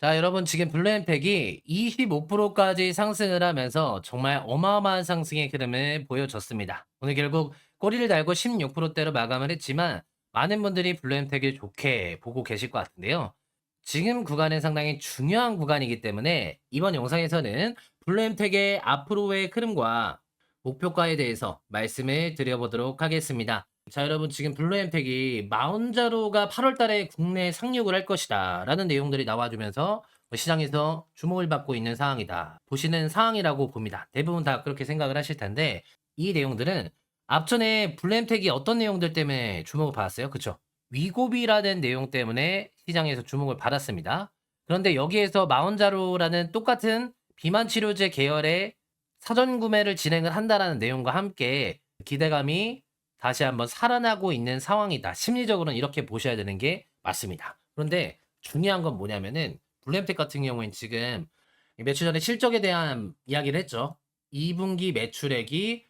자, 여러분 지금 블루엠팩이 25%까지 상승을 하면서 정말 어마어마한 상승의 흐름을 보여줬습니다. 오늘 결국 꼬리를 달고 16%대로 마감을 했지만 많은 분들이 블루엠팩을 좋게 보고 계실 것 같은데요. 지금 구간은 상당히 중요한 구간이기 때문에 이번 영상에서는 블루엠팩의 앞으로의 흐름과 목표가에 대해서 말씀을 드려보도록 하겠습니다. 자, 여러분 지금 블루엠팩이 마운자로가 8월 달에 국내 상륙을 할 것이다 라는 내용들이 나와주면서 뭐 시장에서 주목을 받고 있는 상황이다. 보시는 상황이라고 봅니다. 대부분 다 그렇게 생각을 하실 텐데 이 내용들은 앞전에 블루엠팩이 어떤 내용들 때문에 주목을 받았어요? 그쵸? 위고비라는 내용 때문에 시장에서 주목을 받았습니다. 그런데 여기에서 마운자로라는 똑같은 비만 치료제 계열의 사전 구매를 진행을 한다라는 내용과 함께 기대감이 다시 한번 살아나고 있는 상황이다. 심리적으로는 이렇게 보셔야 되는 게 맞습니다. 그런데 중요한 건 뭐냐면은 블루엠텍 같은 경우엔 지금 며칠 전에 실적에 대한 이야기를 했죠. 2분기 매출액이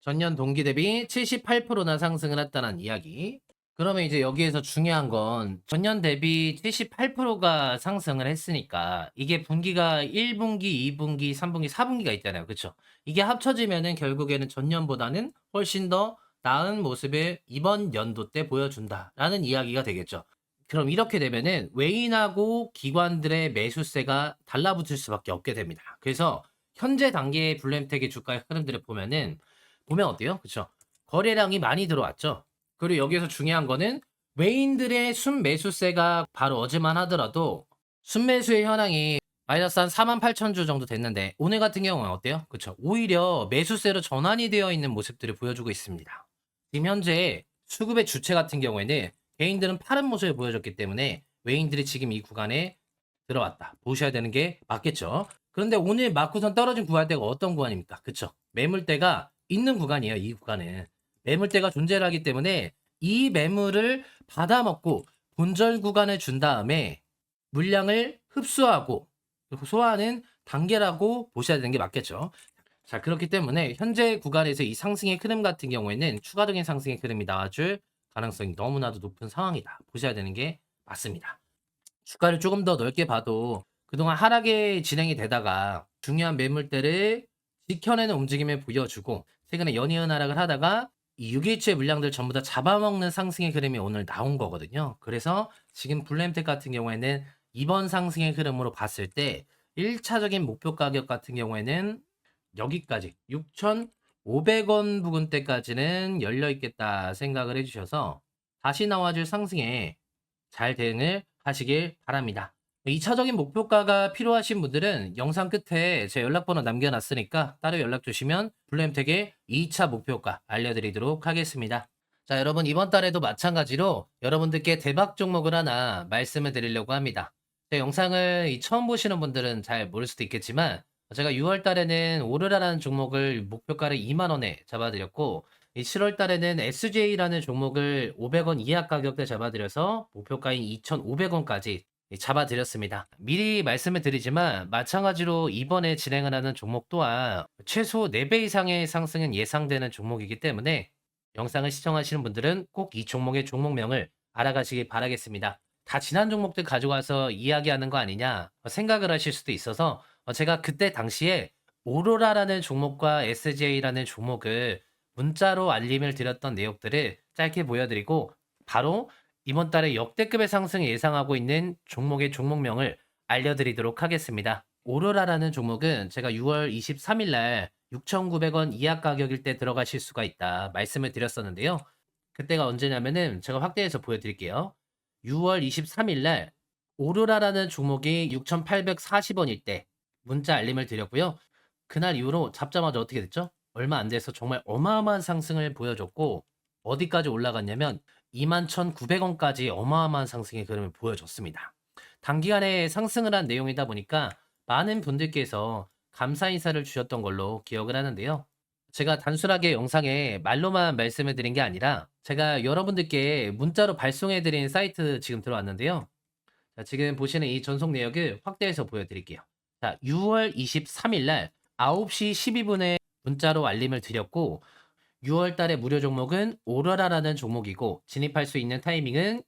전년 동기 대비 78%나 상승을 했다는 이야기. 그러면 이제 여기에서 중요한 건 전년 대비 78%가 상승을 했으니까 이게 분기가 1분기, 2분기, 3분기, 4분기가 있잖아요. 그쵸? 이게 합쳐지면은 결국에는 전년보다는 훨씬 더 나은 모습을 이번 연도 때 보여준다라는 이야기가 되겠죠. 그럼 이렇게 되면은 외인하고 기관들의 매수세가 달라붙을 수밖에 없게 됩니다. 그래서 현재 단계의 블루엠텍의 주가의 흐름들을 보면은 보면 어때요? 그쵸? 거래량이 많이 들어왔죠. 그리고 여기서 중요한 거는 외인들의 순매수세가 바로 어제만 하더라도 순매수의 현황이 마이너스 한 4만 8천 주 정도 됐는데 오늘 같은 경우는 어때요? 그쵸? 오히려 매수세로 전환이 되어 있는 모습들을 보여주고 있습니다. 지금 현재 수급의 주체 같은 경우에는 개인들은 파른 모습을 보여줬기 때문에 외인들이 지금 이 구간에 들어왔다. 보셔야 되는 게 맞겠죠. 그런데 오늘 마쿠선 떨어진 구간대가 어떤 구간입니까? 그쵸? 매물대가 있는 구간이에요. 이 구간은. 매물대가 존재를 하기 때문에 이 매물을 받아먹고 본절 구간을 준 다음에 물량을 흡수하고 소화하는 단계라고 보셔야 되는 게 맞겠죠. 자, 그렇기 때문에 현재 구간에서 이 상승의 흐름 같은 경우에는 추가적인 상승의 흐름이 나와줄 가능성이 너무나도 높은 상황이다. 보셔야 되는 게 맞습니다. 주가를 조금 더 넓게 봐도 그동안 하락에 진행이 되다가 중요한 매물대를 지켜내는 움직임을 보여주고 최근에 연이은 하락을 하다가 이 6일째 물량들 전부 다 잡아먹는 상승의 흐름이 오늘 나온 거거든요. 그래서 지금 블루엠텍 같은 경우에는 이번 상승의 흐름으로 봤을 때 1차적인 목표 가격 같은 경우에는 여기까지 6,500원 부근대까지는 열려 있겠다 생각을 해주셔서 다시 나와줄 상승에 잘 대응을 하시길 바랍니다. 2차적인 목표가가 필요하신 분들은 영상 끝에 제 연락번호 남겨놨으니까 따로 연락 주시면 블루엠텍의 2차 목표가 알려드리도록 하겠습니다. 자, 여러분 이번 달에도 마찬가지로 여러분들께 대박 종목을 하나 말씀을 드리려고 합니다. 제 영상을 이 처음 보시는 분들은 잘 모를 수도 있겠지만 제가 6월 달에는 오르라라는 종목을 목표가를 2만 원에 잡아드렸고 이 7월 달에는 SJ라는 종목을 500원 이하 가격대 잡아드려서 목표가인 2,500원까지 잡아드렸습니다. 미리 말씀을 드리지만 마찬가지로 이번에 진행을 하는 종목 또한 최소 4배 이상의 상승은 예상되는 종목이기 때문에 영상을 시청하시는 분들은 꼭 이 종목의 종목명을 알아가시길 바라겠습니다. 다 지난 종목들 가져가서 이야기하는 거 아니냐 생각을 하실 수도 있어서 제가 그때 당시에 오로라라는 종목과 SJ라는 종목을 문자로 알림을 드렸던 내용들을 짧게 보여드리고 바로 이번 달에 역대급의 상승을 예상하고 있는 종목의 종목명을 알려드리도록 하겠습니다. 오로라라는 종목은 제가 6월 23일 날 6,900원 이하 가격일 때 들어가실 수가 있다 말씀을 드렸었는데요. 그때가 언제냐면은 제가 확대해서 보여드릴게요. 6월 23일 날 오로라라는 종목이 6,840원일 때 문자 알림을 드렸고요. 그날 이후로 잡자마자 어떻게 됐죠? 얼마 안 돼서 정말 어마어마한 상승을 보여줬고 어디까지 올라갔냐면 21,900원까지 어마어마한 상승의 흐름을 보여줬습니다. 단기간에 상승을 한 내용이다 보니까 많은 분들께서 감사 인사를 주셨던 걸로 기억을 하는데요. 제가 단순하게 영상에 말로만 말씀을 드린 게 아니라 제가 여러분들께 문자로 발송해 드린 사이트 지금 들어왔는데요. 자, 지금 보시는 이 전송 내역을 확대해서 보여드릴게요. 자, 6월 23일 날 9시 12분에 문자로 알림을 드렸고 6월 달의 무료 종목은 오로라라는 종목이고 진입할 수 있는 타이밍은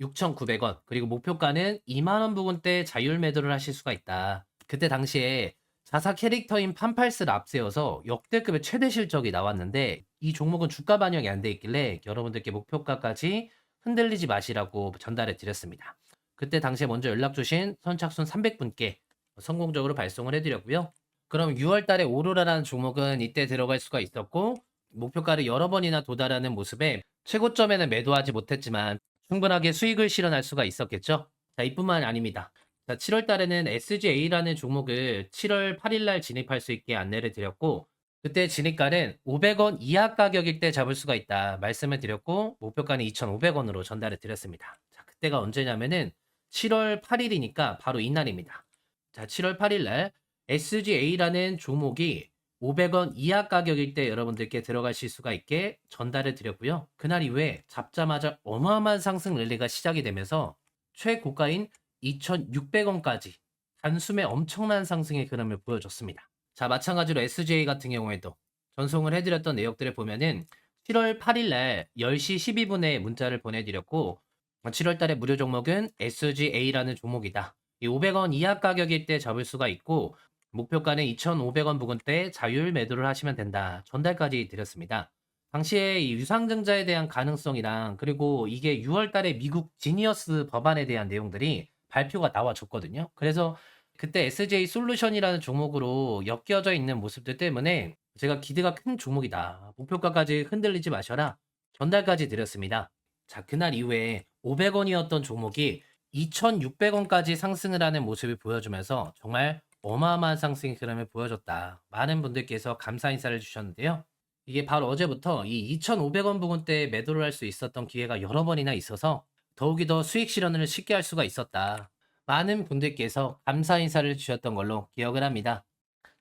6,900원, 그리고 목표가는 2만 원 부근대 자율 매도를 하실 수가 있다. 그때 당시에 자사 캐릭터인 판팔스를 앞세워서 역대급의 최대 실적이 나왔는데 이 종목은 주가 반영이 안 돼 있길래 여러분들께 목표가까지 흔들리지 마시라고 전달해 드렸습니다. 그때 당시에 먼저 연락 주신 선착순 300분께 성공적으로 발송을 해드렸고요. 그럼 6월 달에 오로라라는 종목은 이때 들어갈 수가 있었고 목표가를 여러 번이나 도달하는 모습에 최고점에는 매도하지 못했지만 충분하게 수익을 실현할 수가 있었겠죠. 자, 이뿐만 아닙니다. 자, 7월 달에는 SGA라는 종목을 7월 8일 날 진입할 수 있게 안내를 드렸고 그때 진입가는 500원 이하 가격일 때 잡을 수가 있다 말씀을 드렸고 목표가는 2,500원으로 전달을 드렸습니다. 자, 그때가 언제냐면은 7월 8일이니까 바로 이날입니다. 자, 7월 8일 날 SGA라는 종목이 500원 이하 가격일 때 여러분들께 들어가실 수가 있게 전달을 드렸고요. 그날 이후에 잡자마자 어마어마한 상승 랠리가 시작이 되면서 최고가인 2,600원까지 단숨에 엄청난 상승의 흐름을 보여줬습니다. 자, 마찬가지로 SJ 같은 경우에도 전송을 해드렸던 내역들을 보면은 7월 8일 날 10시 12분에 문자를 보내드렸고 7월 달에 무료 종목은 SGA라는 종목이다. 이 500원 이하 가격일 때 잡을 수가 있고 목표가는 2,500원 부근대 자율 매도를 하시면 된다. 전달까지 드렸습니다. 당시에 이 유상증자에 대한 가능성이랑 그리고 이게 6월 달에 미국 지니어스 법안에 대한 내용들이 발표가 나와줬거든요. 그래서 그때 SJ 솔루션이라는 종목으로 엮여져 있는 모습들 때문에 제가 기대가 큰 종목이다. 목표가까지 흔들리지 마셔라. 전달까지 드렸습니다. 자, 그날 이후에 500원이었던 종목이 2,600원까지 상승을 하는 모습을 보여주면서 정말 어마어마한 상승의 흐름을 보여줬다. 많은 분들께서 감사 인사를 주셨는데요. 이게 바로 어제부터 이 2,500원 부근대에 매도를 할 수 있었던 기회가 여러 번이나 있어서 더욱이 더 수익 실현을 쉽게 할 수가 있었다. 많은 분들께서 감사 인사를 주셨던 걸로 기억을 합니다.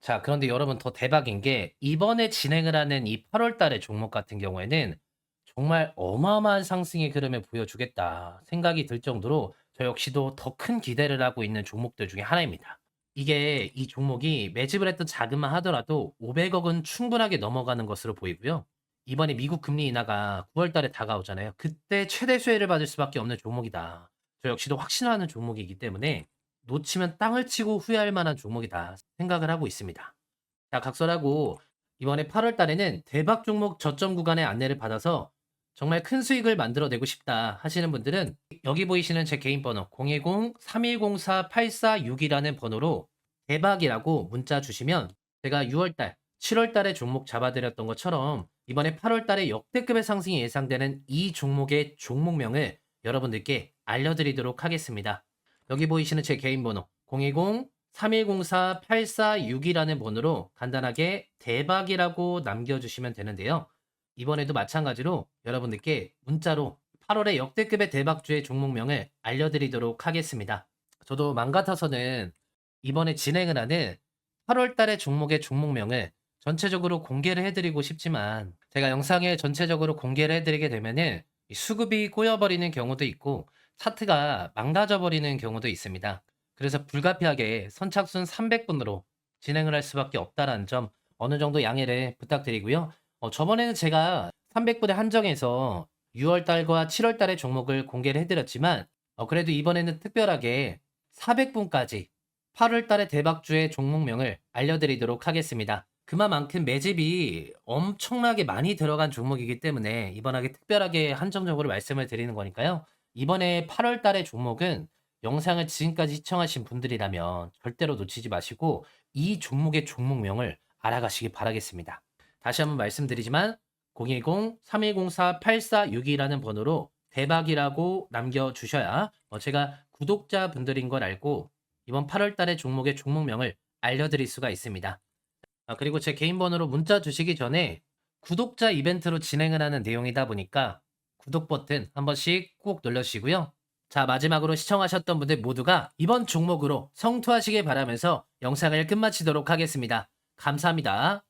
자, 그런데 여러분 더 대박인 게 이번에 진행을 하는 이 8월 달의 종목 같은 경우에는 정말 어마어마한 상승의 흐름을 보여주겠다 생각이 들 정도로 저 역시도 더 큰 기대를 하고 있는 종목들 중에 하나입니다. 이게 이 종목이 매집을 했던 자금만 하더라도 500억은 충분하게 넘어가는 것으로 보이고요. 이번에 미국 금리 인하가 9월 달에 다가오잖아요. 그때 최대 수혜를 받을 수밖에 없는 종목이다. 저 역시도 확신하는 종목이기 때문에 놓치면 땅을 치고 후회할 만한 종목이다 생각을 하고 있습니다. 자, 각설하고 이번에 8월 달에는 대박 종목 저점 구간의 안내를 받아서 정말 큰 수익을 만들어내고 싶다 하시는 분들은 여기 보이시는 제 개인 번호 010-3104-8462라는 번호로 대박이라고 문자 주시면 제가 6월달, 7월달에 종목 잡아드렸던 것처럼 이번에 8월달에 역대급의 상승이 예상되는 이 종목의 종목명을 여러분들께 알려드리도록 하겠습니다. 여기 보이시는 제 개인 번호 010-3104-8462라는 번호로 간단하게 대박이라고 남겨주시면 되는데요. 이번에도 마찬가지로 여러분들께 문자로 8월의 역대급의 대박주의 종목명을 알려드리도록 하겠습니다. 저도 맘 같아서는 이번에 진행을 하는 8월 달의 종목의 종목명을 전체적으로 공개를 해드리고 싶지만 제가 영상에 전체적으로 공개를 해드리게 되면은 이 수급이 꼬여버리는 경우도 있고 차트가 망가져버리는 경우도 있습니다. 그래서 불가피하게 선착순 300분으로 진행을 할 수밖에 없다라는 점 어느 정도 양해를 부탁드리고요. 어, 저번에는 제가 300분에 한정해서 6월 달과 7월 달의 종목을 공개를 해드렸지만 어, 그래도 이번에는 특별하게 400분까지 8월 달의 대박주의 종목명을 알려드리도록 하겠습니다. 그만큼 매집이 엄청나게 많이 들어간 종목이기 때문에 이번하게 특별하게 한정적으로 말씀을 드리는 거니까요. 이번에 8월 달의 종목은 영상을 지금까지 시청하신 분들이라면 절대로 놓치지 마시고 이 종목의 종목명을 알아가시기 바라겠습니다. 다시 한번 말씀드리지만 010-3104-8462라는 번호로 대박이라고 남겨주셔야 어, 제가 구독자분들인 걸 알고 이번 8월 달의 종목의 종목명을 알려드릴 수가 있습니다. 아, 그리고 제 개인 번호로 문자 주시기 전에 구독자 이벤트로 진행을 하는 내용이다 보니까 구독 버튼 한 번씩 꼭 눌러주시고요. 자, 마지막으로 시청하셨던 분들 모두가 이번 종목으로 성투하시길 바라면서 영상을 끝마치도록 하겠습니다. 감사합니다.